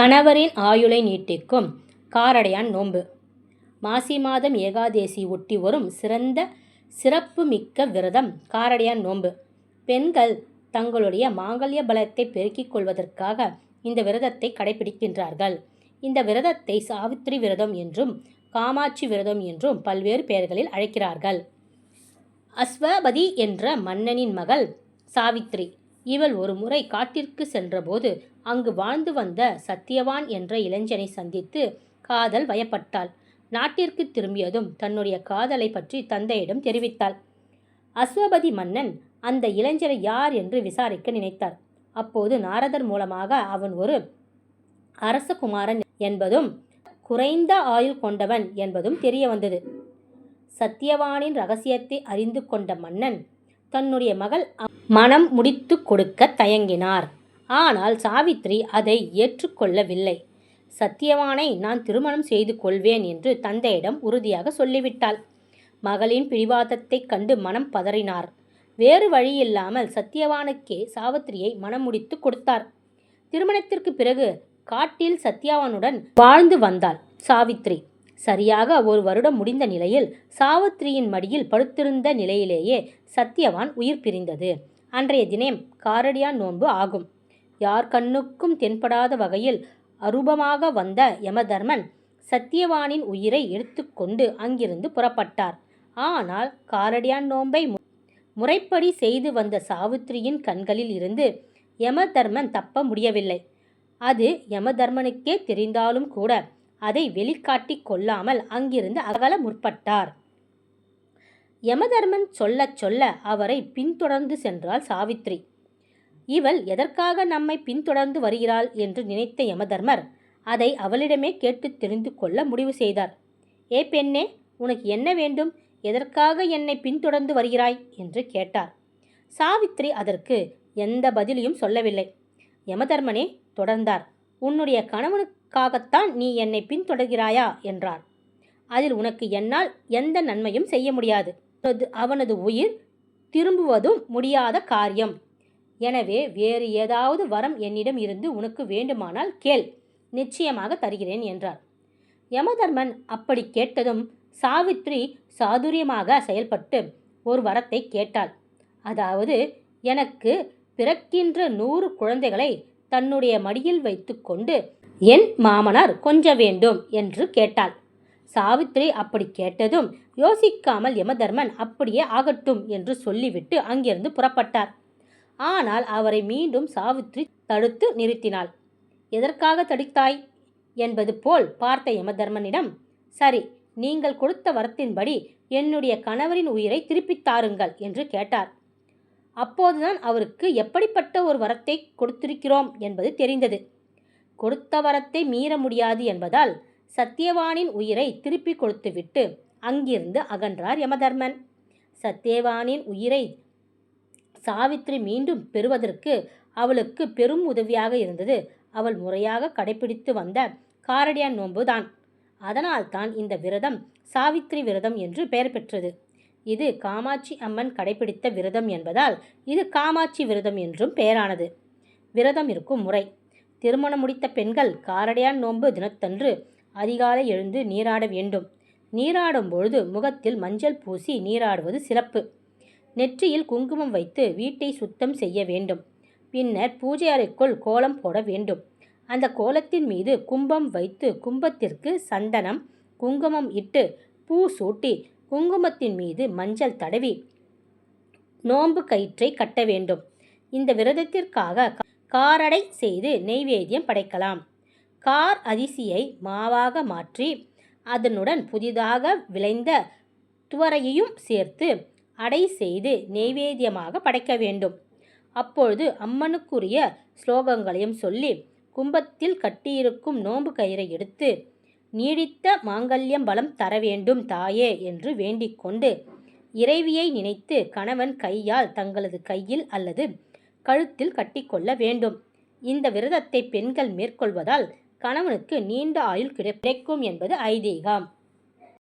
கணவரின் ஆயுளை நீட்டிக்கும். காரடையான் நோன்பு. மாசி மாதம் ஏகாதேசி ஒட்டி வரும் சிறந்த சிறப்புமிக்க விரதம் காரடையான் நோன்பு. பெண்கள் தங்களுடைய மாங்கல்ய பலத்தை பெருக்கிக் கொள்வதற்காக இந்த விரதத்தை கடைபிடிக்கின்றார்கள். இந்த விரதத்தை சாவித்திரி விரதம் என்றும் காமாட்சி விரதம் என்றும் பல்வேறு பெயர்களில் அழைக்கிறார்கள். அஸ்வபதி என்ற மன்னனின் மகள் சாவித்ரி இவள் ஒரு முறை காட்டிற்கு சென்றபோது அங்கு வாழ்ந்து வந்த சத்தியவான் என்ற இளைஞனை சந்தித்து காதல் வயப்பட்டாள். நாட்டிற்கு திரும்பியதும் தன்னுடைய காதலை பற்றி தந்தையிடம் தெரிவித்தாள். அஸ்வபதி மன்னன் அந்த இளைஞரை யார் என்று விசாரிக்க நினைத்தார். அப்போது நாரதர் மூலமாக அவன் ஒரு அரசகுமாரன் என்பதும் குறைந்த ஆயுள் கொண்டவன் என்பதும் தெரிய வந்தது சத்தியவானின் ரகசியத்தை அறிந்து கொண்ட மன்னன் தன்னுடைய மகள் மனம் முடித்து கொடுக்க தயங்கினார். ஆனால் சாவித்ரி அதை ஏற்றுக்கொள்ளவில்லை. சத்தியவானை நான் திருமணம் செய்து கொள்வேன் என்று தந்தையிடம் உறுதியாக சொல்லிவிட்டாள். மகளின் பிடிவாதத்தைக் கண்டு மனம் பதறினார். வேறு வழியில்லாமல் சத்தியவானுக்கே சாவித்திரியை மனம் முடித்து கொடுத்தார். திருமணத்திற்கு பிறகு காட்டில் சத்யாவானுடன் வாழ்ந்து வந்தாள் சாவித்ரி. சரியாக ஒரு வருடம் முடிந்த நிலையில் சாவித்திரியின் மடியில் படுத்திருந்த நிலையிலேயே சத்யவான் உயிர் பிரிந்தது. அன்றைய தினம் காரடியான் நோன்பு ஆகும். யார் கண்ணுக்கும் தென்படாத வகையில் அரூபமாக வந்த யமதர்மன் சத்தியவானின் உயிரை எடுத்துக்கொண்டு அங்கிருந்து புறப்பட்டார். ஆனால் காரடியான் நோன்பை முறைப்படி செய்து வந்த சாவித்திரியின் கண்களில் இருந்து யமதர்மன் தப்ப முடியவில்லை. அது யமதர்மனுக்கே தெரிந்தாலும் கூட அதை வெளிக்காட்டி கொள்ளாமல் அங்கிருந்து அகல முற்பட்டார். யமதர்மன் சொல்லச் சொல்ல அவரை பின்தொடர்ந்து சென்றாள் சாவித்ரி. இவள் எதற்காக நம்மை பின்தொடர்ந்து வருகிறாள்? என்று நினைத்த யமதர்மர் அதை அவளிடமே கேட்டு தெரிந்து கொள்ள முடிவு செய்தார். ஏ பெண்ணே உனக்கு என்ன வேண்டும்? எதற்காக என்னை பின்தொடர்ந்து வருகிறாய்? என்று கேட்டார். சாவித்ரி அதற்கு எந்த பதிலையும் சொல்லவில்லை. யமதர்மனே தொடர்ந்தார். உன்னுடைய காகத்தான் நீ என்னை பின்தொடர்கிறாயா? என்றார் அதில் உனக்கு என்னால் எந்த நன்மையும் செய்ய முடியாது. அவனது உயிர் திரும்புவதும் முடியாத காரியம். எனவே வேறு ஏதாவது வரம் என்னிடம் இருந்து உனக்கு வேண்டுமானால் கேள். நிச்சயமாக தருகிறேன் என்றார் யமதர்மன் அப்படி கேட்டதும் சாவித்ரி சாதுரியமாக செயல்பட்டு ஒரு வரத்தை கேட்டாள். அதாவது எனக்கு பிறக்கின்ற நூறு குழந்தைகளை தன்னுடைய மடியில் வைத்துக்கொண்டு என் மாமனார் கொஞ்ச வேண்டும் என்று கேட்டாள். சாவித்ரி அப்படி கேட்டதும் யோசிக்காமல் யமதர்மன் அப்படியே ஆகட்டும் என்று சொல்லிவிட்டு அங்கிருந்து புறப்பட்டார். ஆனால் அவரை மீண்டும் சாவித்ரி தடுத்து நிறுத்தினாள். எதற்காக தடுத்தாய்? என்பது போல் பார்த்த யமதர்மனிடம் சரி நீங்கள் கொடுத்த வரத்தின்படி என்னுடைய கணவரின் உயிரை திருப்பித் தாருங்கள் என்று கேட்டார். அப்போதுதான் அவருக்கு எப்படிப்பட்ட ஒரு வரத்தை கொடுத்திருக்கிறோம் என்பது தெரிந்தது. கொடுத்த வரத்தை மீற முடியாது என்பதால் சத்தியவானின் உயிரை திருப்பி கொடுத்துவிட்டு அங்கிருந்து அகன்றார் யமதர்மன். சத்தியவானின் உயிரை சாவித்ரி மீண்டும் பெறுவதற்கு அவளுக்கு பெரும் உதவியாக இருந்தது. அவள் முறையாக கடைபிடித்து வந்த காரடியான் நோன்புதான். அதனால்தான் இந்த விரதம் சாவித்ரி விரதம் என்று பெயர் பெற்றது. இது காமாட்சி அம்மன் கடைபிடித்த விரதம் என்பதால் இது காமாட்சி விரதம் என்றும் பெயரானது. விரதம் இருக்கும் முறை. திருமணம் முடித்த பெண்கள் காரடையான் நோன்பு தினத்தன்று அதிகாலை எழுந்து நீராட வேண்டும். நீராடும் பொழுது முகத்தில் மஞ்சள் பூசி நீராடுவது சிறப்பு. நெற்றியில் குங்குமம் வைத்து வீட்டை சுத்தம் செய்ய வேண்டும். பின்னர் பூஜை அறைக்குள் கோலம் போட வேண்டும். அந்த கோலத்தின் மீது கும்பம் வைத்து கும்பத்திற்கு சந்தனம் குங்குமம் இட்டு பூ சூட்டி குங்குமத்தின் மீது மஞ்சள் தடவி நோன்பு கயிற்றை கட்ட வேண்டும். இந்த விரதத்திற்காக காரடை செய்து நெய்வேத்தியம் படைக்கலாம். கார் அரிசியை மாவாக மாற்றி அதனுடன் புதிதாக விளைந்த துவரையையும் சேர்த்து அடை செய்து நெய்வேத்தியமாக படைக்க வேண்டும். அப்பொழுது அம்மனுக்குரிய ஸ்லோகங்களையும் சொல்லி கும்பத்தில் கட்டியிருக்கும் நோன்பு கயிறை எடுத்து நீடித்த மாங்கல்யம் பலம் தர வேண்டும் தாயே என்று வேண்டிக் கொண்டு இறைவியை நினைத்து கணவன் கையால் தங்களது கையில் அல்லது கழுத்தில் கட்டிக்கொள்ள வேண்டும். இந்த விரதத்தை பெண்கள் மேற்கொள்வதால் கணவனுக்கு நீண்ட ஆயுள் கிடைக்கும் என்பது ஐதீகம்.